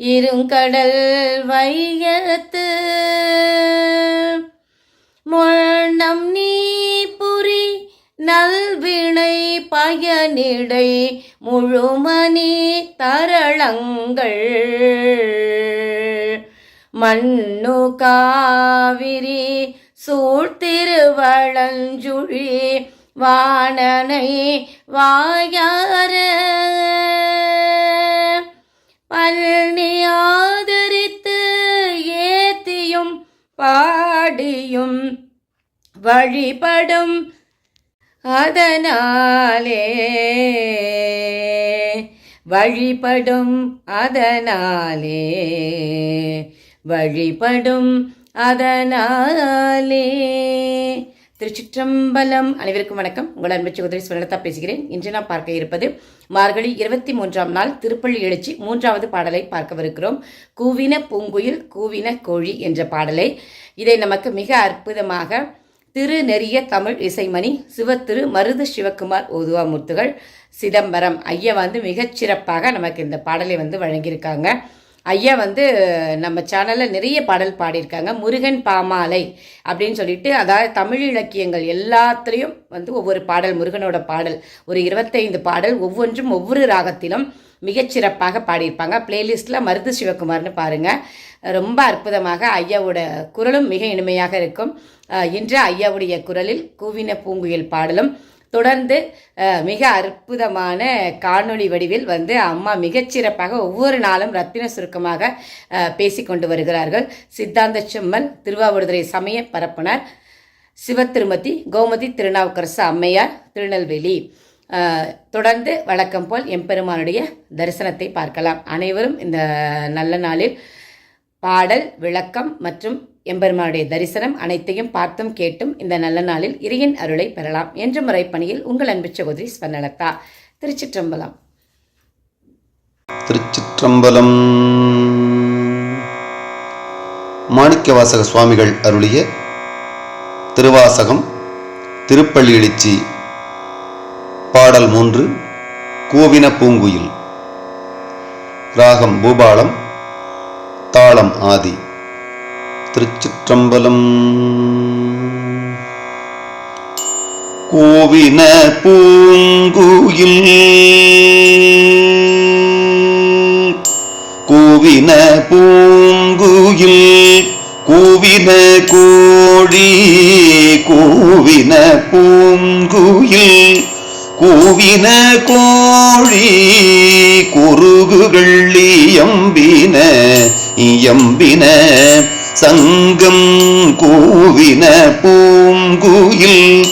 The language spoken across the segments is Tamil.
இருங்கடல் வையத்து. மொழம் நீ புரி நல்வினை பயனிடை முழுமணி தரளங்கள். மண்ணு காவிரி சூழ்த்திருவளஞ்சுழி வாணனை வாயார. பழனி ஆதரித்து ஏத்தியும் பாடியும் வழிபடும் அதனாலே. வழிபடும் அதனாலே. வழிபடும் அதனாலே. திருச்சிற்றம்பலம். அனைவருக்கும் வணக்கம். உங்கள் அன்பு சகோதரி சுவனலதா பேசுகிறேன். இன்று நாம் பார்க்க இருப்பது மார்கழி இருபத்தி மூன்றாம் நாள் திருப்பள்ளி எழுச்சி மூன்றாவது பாடலை பார்க்கவிருக்கிறோம். கூவின பூங்குயில் கூவின கோழி என்ற பாடலை. இதை நமக்கு மிக அற்புதமாக திரு நெறிய தமிழ் இசைமணி சிவத்திரு மருது சிவகுமார் ஓதுவாமூர்த்திகள் சிதம்பரம் ஐயா வந்து மிகச்சிறப்பாக நமக்கு இந்த பாடலை வந்து வழங்கியிருக்காங்க. ஐயா வந்து நம்ம சேனலில் நிறைய பாடல் பாடியிருக்காங்க. முருகன் பாமாலை அப்படின்னு சொல்லிட்டு அதாவது தமிழ் இலக்கியங்கள் எல்லாத்துலேயும் வந்து ஒவ்வொரு பாடல் முருகனோட பாடல் ஒரு இருபத்தைந்து பாடல் ஒவ்வொன்றும் ஒவ்வொரு ராகத்திலும் மிகச்சிறப்பாக பாடியிருப்பாங்க. பிளேலிஸ்ட்டில் மருது சிவகுமார்னு பாருங்கள் ரொம்ப அற்புதமாக ஐயாவோட குரலும் மிக இனிமையாக இருக்கும். இன்று ஐயாவுடைய குரலில் கூவின பூங்குயில் பாடலும் தொடர்ந்து மிக அற்புதமான காணொளி வடிவில் வந்து அம்மா மிகச்சிறப்பாக ஒவ்வொரு நாளும் ரத்தின சுருக்கமாக பேசிக்கொண்டு கொண்டு வருகிறார்கள். சித்தாந்த செம்மல் திருவாவூர்துறை சமய பரப்புனர் சிவத்திருமதி கோமதி திருநாவுக்கரசு அம்மையார் திருநெல்வேலி. தொடர்ந்து வழக்கம் போல் எம்பெருமானுடைய தரிசனத்தை பார்க்கலாம். அனைவரும் இந்த நல்ல நாளில் பாடல் விளக்கம் மற்றும் எம்பெருமானுடைய தரிசனம் அனைத்தையும் பார்த்தும் கேட்டும் இந்த நல்ல நாளில் இறையின் அருளை பெறலாம் என்ற முறைப்பணியில் உங்கள் அன்பு சகோதரி ஸ்வர்ணலதா. திருச்சிற்றம்பலம். திருச்சிற்றம்பலம். மாணிக்கவாசக சுவாமிகள் அருளிய திருவாசகம் திருப்பள்ளி எழுச்சி பாடல் மூன்று கூவின பூங்குயில். ராகம் பூபாலம் தாளம் ஆதி. திருச்சிற்றம்பலம். கோவின பூங்குயில் கூவின பூங்குயில் கூவின கோழி கூவின பூங்குயில் கூவின கோழி குறுகுகள் இயம்பின இயம்பின சங்கம் கூவின பூங்குயில்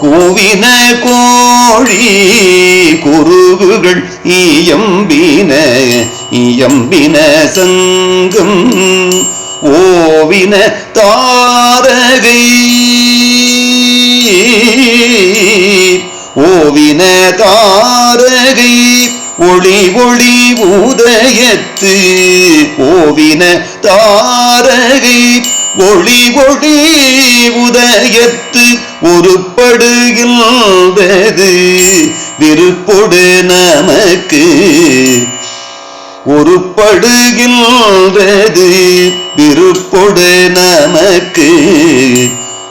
கூவின கோழி குருகுகள் ஈயம்பின ஈயம்பின சங்கம் ஓவின தாரகை. ஓவின தாரகை ஒளி ஒளி உதயத்து ஓவின தாரகை ஒளி ஒளி உதயத்து ஒருப்படுகின்றது. விருப்பொடு நமக்கு ஒருப்படுகின்றது. விருப்பொடு நமக்கு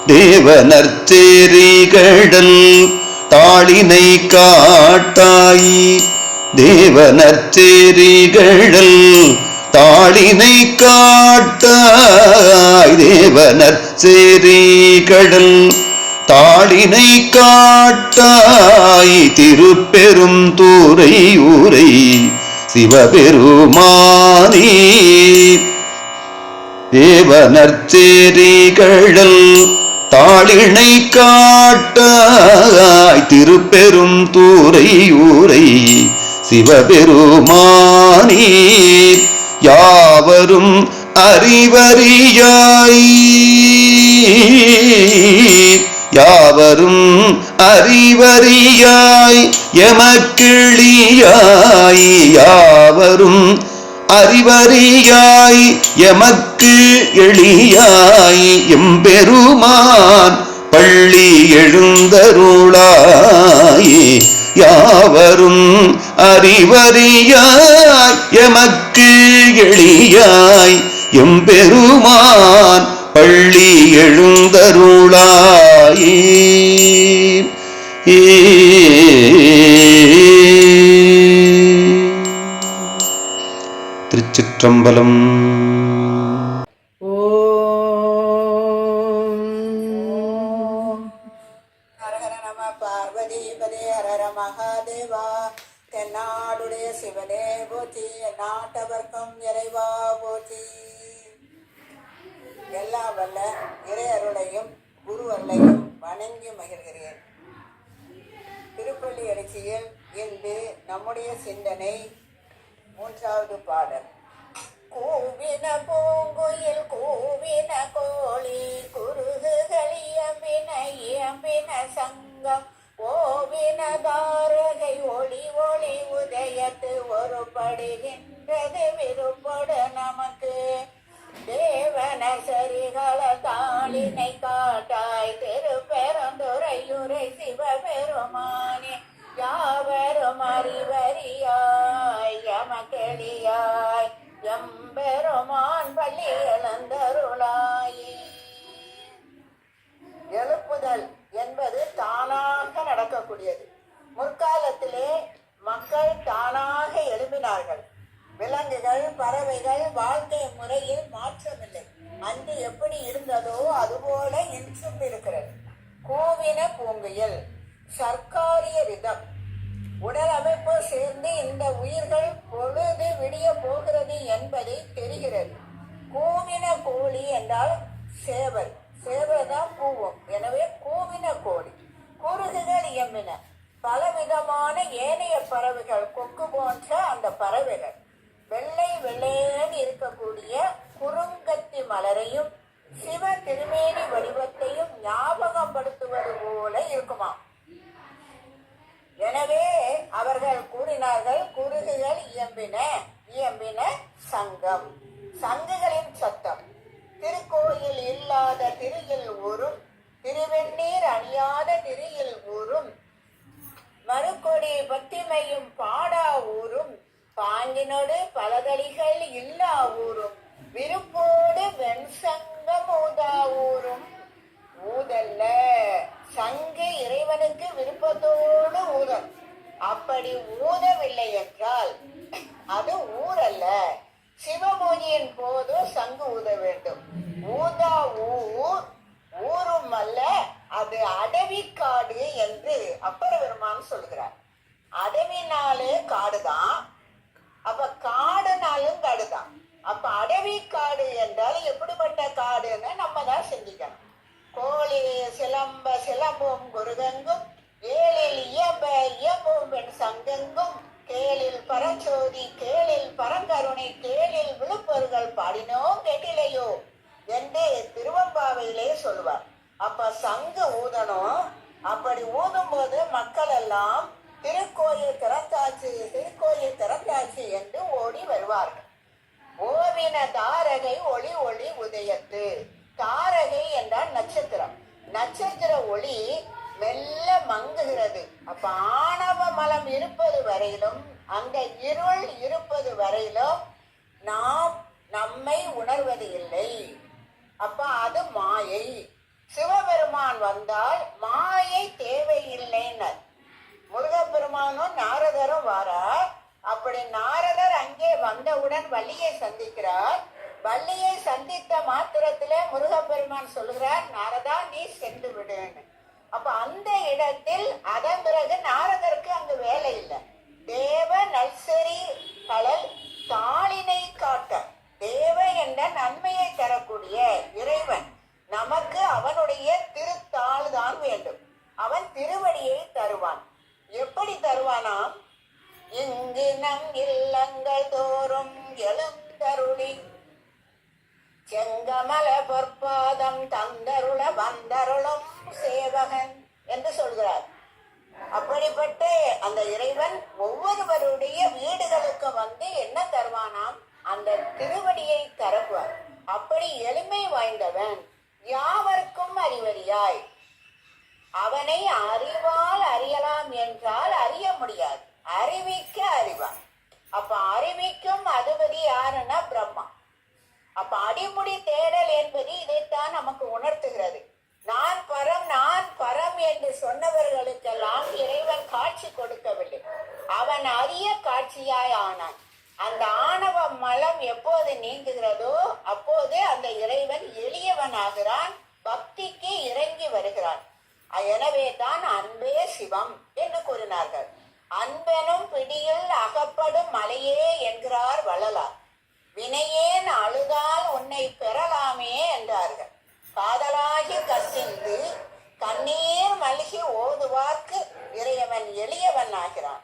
தேவனர்ச்சேரி கடல் தாளினை காட்டாயி. தேவனர்ச்சேரி தாளினை காட்டாய் தேவனர் சேரிகடல் தாளினை காட்டாய் திருப்பெரும் தூரை ஊரை சிவபெருமானி. தேவனர்ச்சேரி கடல் தாளினை காட்டாய் திருப்பெரும் தூரை ஊரை சிவபெருமானி யாவரும் அறிவறியாய். யாவரும் அறிவறியாய் எமக்கிளியாய். யாவரும் அறிவறியாய் எமக்கு எளியாய் எம்பெருமான் பள்ளி எழுந்தருளாயே. யாவரும் அறிவறியாய் எமக்கு எளியாய் எம்பெருமான் பள்ளி எழுந்தருளாயே. திருச்சிற்றம்பலம் அருளையும் குரு அருளையும் வணங்கி மகிழ்கிறேன். திருப்பள்ளி எழுச்சியில் இன்று நம்முடைய சிந்தனை மூன்றாவது பாடல். கூவின பூங்குயில் கூவின கோழி குருகுகளியம்பின இயம்பின சங்கம். ஓவின தாரகை ஒளி ஒளி உதயத்து ஒருபடுகின்றது விருப்பட நமக்கு. தேவ சரிகள தாளினை காட்டாய். திருப்பெருந்துரையுரை சிவபெருமானே யாவரும் அறிவறியாய். எமக்கெளியாய் எம்பெருமான் பள்ளி எழுந்தருளாயே. எழுப்புதல் என்பது தானாக நடக்கக்கூடியது. முற்காலத்திலே மக்கள் தானாக எழுப்பினார்கள் விலங்குகள் பறவைகள் வாழ்க்கை முறையில் மாற்றமில்லை. அன்று எப்படி இருந்ததோ அதுபோல இன்றும் இருக்கிறது. கோவின பூங்குயில் சர்க்காரிய ரிதம். உடல் அமைப்பு சேர்ந்து இந்த உயிர்கள் பொழுது விடிய போகிறது என்பதை தெரிகிறது. கூவின கோழி என்றால் சேவல். சேவல் தான் கூவும். எனவே கூவின கோழி. குருகுகள் இயம்பின. பலவிதமான ஏனைய பறவைகள் கொக்கு போன்ற அந்த பறவைகள். வெள்ளை வெள்ளையன் இருக்கக்கூடிய குறுங்கத்தி மலரையும் சிவ திருமேனி வடிவத்தையும் ஞாபகப்படுத்துவது போல இருக்குமாம். எனவே அவர்கள் கூறினார்கள் குருகுகள் இயம்பின இயம்பின சங்கம். சங்குகளின் சத்தம். திருக்கோயில் இல்லாத திருகில் ஒரு மக்கள் எல்லாம் திருக்கோயில் திறந்தாச்சு திருக்கோயில் திறந்தாச்சு என்று ஓடி வருவார்கள். ஓவின தாரகை ஒளி ஒளி உதயத்து. தாரகை என்றால் நட்சத்திரம். நட்சத்திர ஒளி மெல்ல மங்குகிறது. அப்ப ஆணவ மலம் இருப்பது வரையிலும் அந்த இருள் இருப்பது வரையிலும் நாம் நம்மை உணர்வது இல்லை. அப்ப அது மாயை. சிவபெருமான் வந்தால் மாயை தேவையில்லைன்னர் முருகப்பெருமானும் நாரதரும் வாரார். அப்படி நாரதர் அங்கே வந்தவுடன் வள்ளியை சந்திக்கிறார். வள்ளியை சந்தித்த மாத்திரத்திலே முருகப்பெருமான் சொல்கிறார் நாரதா நீ சென்று விடுன்னு அப்ப அந்த இடத்தில் அதன் அவர்களுடைய வீடுகளுக்கு வந்து என்ன தருவானாம்? அந்த திருவடியை தருவார். அப்படி எளிமை வாய்ந்தவன் யாவருக்கும் அறிவறியாய். அவனை அறிவால் அறியலாம் என்றால் அறிய முடியாது. அறிவிக்க அறிவான். அப்ப அறிவிக்கும் அதிபதி யாருன்னா பிரம்மா. அப்ப அடிமுடி தேடல் வினையேன் அழுதால் உன்னை பெறலாமே என்றார்கள். காதலாகி கசிந்து கண்ணீர் மல்கி ஓதுவார்க்கு இறைவன் எளியவன் ஆகிறான்.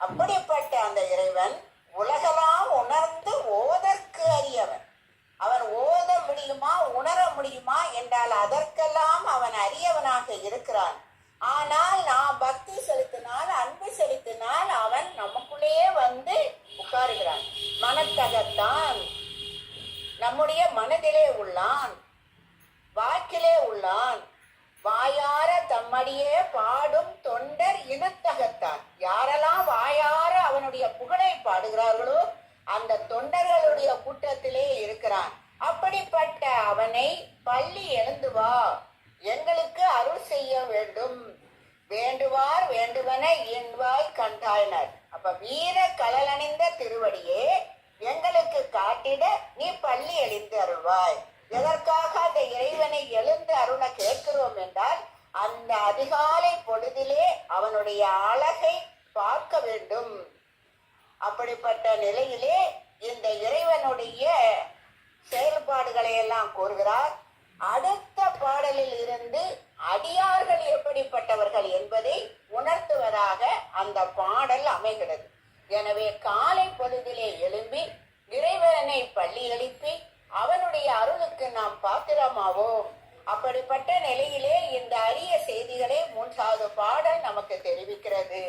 அப்படிப்பட்ட அந்த இறைவன் உலகெல்லாம் உணர்ந்து ஓதற்கு அறியவன் அவன் ஓத முடியுமா உணர முடியுமா என்றால் அதற்கெல்லாம் அவன் அறியவனாக இருக்கிறான். ஆனால் நாம் பக்தி செலுத்தினால் அன்பு செலுத்தினால் அவன் நமக்குள்ளேயே நம்முடைய மனதிலே உள்ளான். வாக்கிலே உள்ளான். வாயார தம்மடியே பாடும் தொண்டர் இனத்தகத்தான் யாரெல்லாம் வாயார அவனுடைய புகழை பாடுகிறார்களோ அந்த தொண்டர்களுடைய கூட்டத்திலே இருக்கிறான். அப்படிப்பட்ட அவனை பள்ளி எழுந்து வா. எங்களுக்கு அருள் செய்ய வேண்டும். வேண்டுவார் வேண்டுவன என்பார் கண்டாயினர் அப்ப வீர கலலணிந்த திருவடியே எங்களுக்கு காட்டிட நீ பள்ளி எழுந்து அருள்வாய் எதற்காக அந்த இறைவனை எழுந்து அருள கேட்கிறோம் என்றால் அந்த அதிகாலை பொழுதிலே அவனுடைய அழகை பார்க்க வேண்டும் அப்படிப்பட்ட நிலையிலே இந்த இறைவனுடைய செயல்பாடுகளை எல்லாம் கூறுகிறார் அடுத்த பாடலில் இருந்து அடியார்கள் எப்படிப்பட்டவர்கள் என்பதை உணர்த்துவதாக அந்த பாடல் அமைகிறது. எனவே காலை பொழுதிலே எழும்பி இறைவனை பள்ளி எழுப்பி அவனுடைய அருளுக்கு நாம் பாத்திரமாவோம். அப்படிப்பட்ட நிலையிலே இந்த அரிய செய்திகளை மூன்றாவது பாடல் நமக்கு தெரிவிக்கிறது.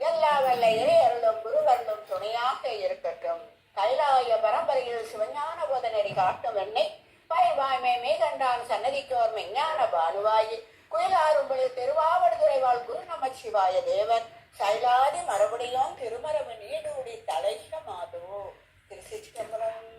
எல்லா வல்ல இறை அருளும் குருவருளும் துணையாக இருக்கட்டும். கைலாய பரம்பரையில் சிவஞான போதனடி காட்டும் என்னை. பயவாய்மை மேகண்டான் சன்னதிக்கோர் மெஞ்ஞான பானுவாயி குயிலாரும்புழு திருவாவடுதுறை வாழ் குரு நமச்சிவாய கைலாதி மரபுடையான் திருமரபு நீடூடி தலைக்க மாதோ திரு சிற்றம்பரம்